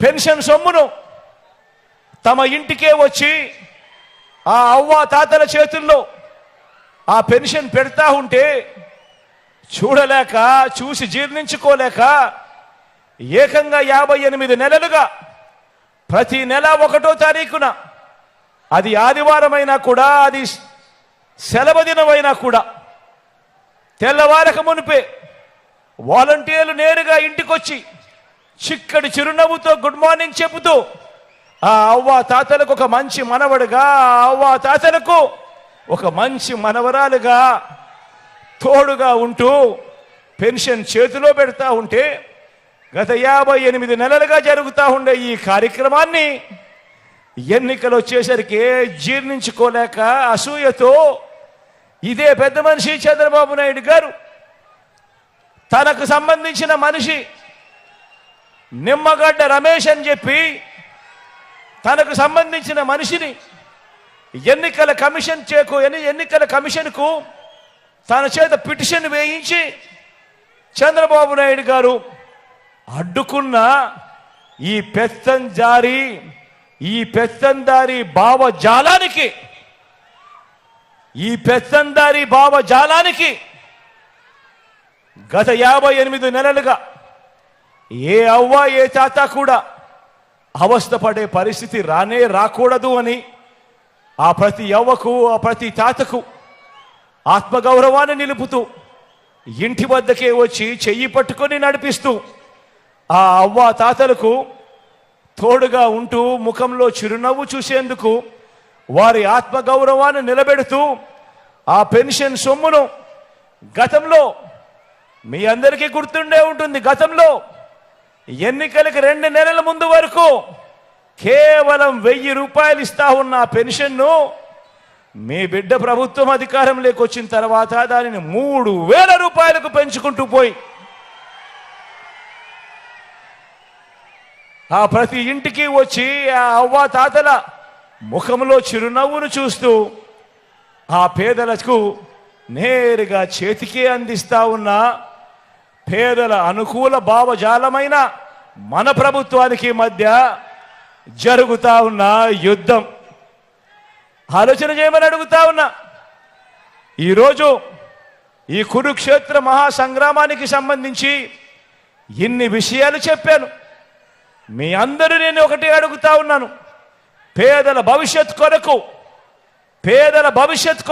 Pension సొమ్మును తమ ఇంటికే వచ్చి ఆ అవ్వ తాతల చేతుల్లో ఆ పెన్షన్ పెడతా ఉంటే చూడలేక చూసి జీర్ణించుకోలేక ఏకంగా యాభై ఎనిమిది నెలలుగా ప్రతి నెల ఒకటో తారీఖున అది ఆదివారమైనా కూడా అది సెలవు దినమైనా కూడా తెల్లవారక మునిపే వాలంటీర్లు నేరుగా ఇంటికొచ్చి చిక్కడి చిరునవ్వుతో గుడ్ మార్నింగ్ చెబుతూ ఆ అవ్వ తాతలకు ఒక మంచి మనవడుగా ఆ అవ్వ తాతలకు ఒక మంచి మనవరాలుగా తోడుగా ఉంటూ పెన్షన్ చేతిలో పెడతా ఉంటే గత యాభై ఎనిమిది నెలలుగా జరుగుతూ ఉండే ఈ కార్యక్రమాన్ని ఎన్నికలు వచ్చేసరికి జీర్ణించుకోలేక అసూయతో ఇదే పెద్ద మనిషి చంద్రబాబు నాయుడు గారు తనకు సంబంధించిన మనిషి నిమ్మగడ్డ రమేష్ అని చెప్పి తనకు సంబంధించిన మనిషిని ఎన్నికల కమిషన్ చేకు ఎన్ని- ఎన్నికల కమిషన్కు తన చేత పిటిషన్ వేయించి చంద్రబాబు నాయుడు గారు అడ్డుకున్న ఈ పెత్తంజారి ఈ పెత్తందారి భావజాలానికి ఈ పెత్తందారి భావజాలానికి గత యాభై ఎనిమిది నెలలుగా ఏ అవ్వ ఏ తాత కూడా అవస్థపడే పరిస్థితి రానే రాకూడదు అని ఆ ప్రతి అవ్వకు ఆ ప్రతి తాతకు ఆత్మగౌరవాన్ని నిలుపుతూ ఇంటి వద్దకే వచ్చి చెయ్యి పట్టుకొని నడిపిస్తూ ఆ అవ్వ తాతలకు తోడుగా ఉంటూ ముఖంలో చిరునవ్వు చూసేందుకు వారి ఆత్మగౌరవాన్ని నిలబెడుతూ ఆ పెన్షన్ సొమ్మును గతంలో మీ అందరికీ గుర్తుండే ఉంటుంది. గతంలో ఎన్నికలకు రెండు నెలల ముందు వరకు కేవలం వెయ్యి రూపాయలు ఇస్తా ఉన్న పెన్షన్ను మీ బిడ్డ ప్రభుత్వం అధికారంలోకి వచ్చిన తర్వాత దానిని మూడు వేల రూపాయలకు పెంచుకుంటూ పోయి ఆ ప్రతి ఇంటికి వచ్చి ఆ అవ్వ తాతల ముఖంలో చిరునవ్వును చూస్తూ ఆ పేదలకు నేరుగా చేతికే అందిస్తా ఉన్న పేదల అనుకూల భావజాలమైన మన ప్రభుత్వానికి మధ్య జరుగుతా ఉన్న యుద్ధం. ఆలోచన చేయమని అడుగుతా ఉన్నా. ఈరోజు ఈ కురుక్షేత్ర మహాసంగ్రామానికి సంబంధించి ఇన్ని విషయాలు చెప్పాను. మీ అందరూ నేను ఒకటి అడుగుతా ఉన్నాను. పేదల భవిష్యత్ కొరకు పేదల భవిష్యత్ కొరకు